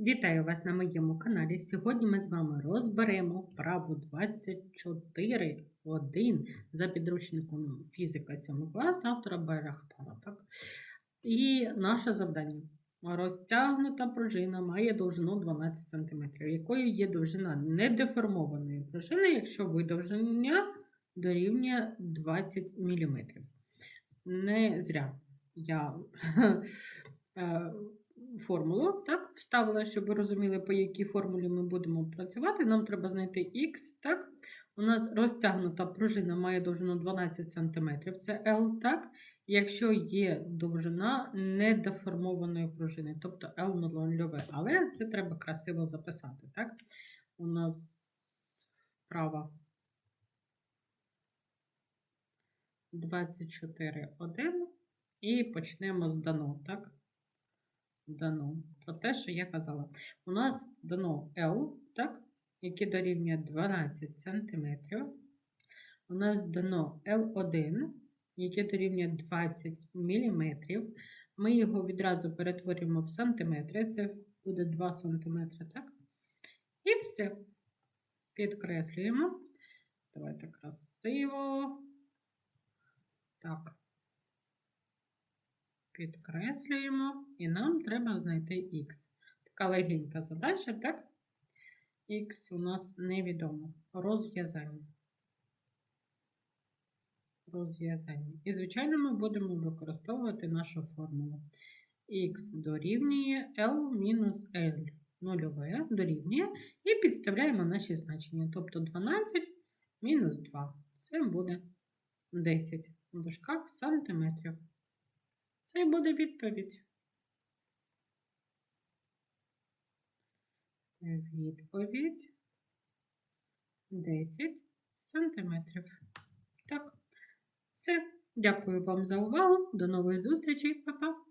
Вітаю вас на моєму каналі. Сьогодні ми з вами розберемо вправу 24.1 за підручником фізика 7 клас автора Байрахтара. Так? І наше завдання. Розтягнута пружина має довжину 12 см, якою є довжина недеформованої пружини, якщо видовження дорівнює 20 мм. Не зря я е, формулу так, вставила, щоб ви розуміли, по якій формулі ми будемо працювати. Нам треба знайти х. так. У нас розтягнута пружина має довжину 12 см, це L, так? Якщо є довжина недеформованої пружини, тобто L нульове. Але це треба красиво записати. так? У нас вправа 24,1 і почнемо з дано, так? Дано. Про те, що я казала. У нас дано L, так? яке дорівнює 12 см. У нас дано L1, яке дорівнює 20 мм. Ми його відразу перетворюємо в сантиметри. Це буде 2 см, так? І все. Підкреслюємо. Давайте красиво. Так. Підкреслюємо, і нам треба знайти х. Така легенька задача, так? Х у нас невідомо. Розв'язання. Розв'язання. І, звичайно, ми будемо використовувати нашу формулу. Х дорівнює L мінус L нульове дорівнює і підставляємо наші значення. Тобто 12 мінус 2. Це буде 10 в дужках сантиметрів. Це буде відповідь. Відповідь 10 сантиметрів. Так, все. Дякую вам за увагу. До нової зустрічей, Па-па!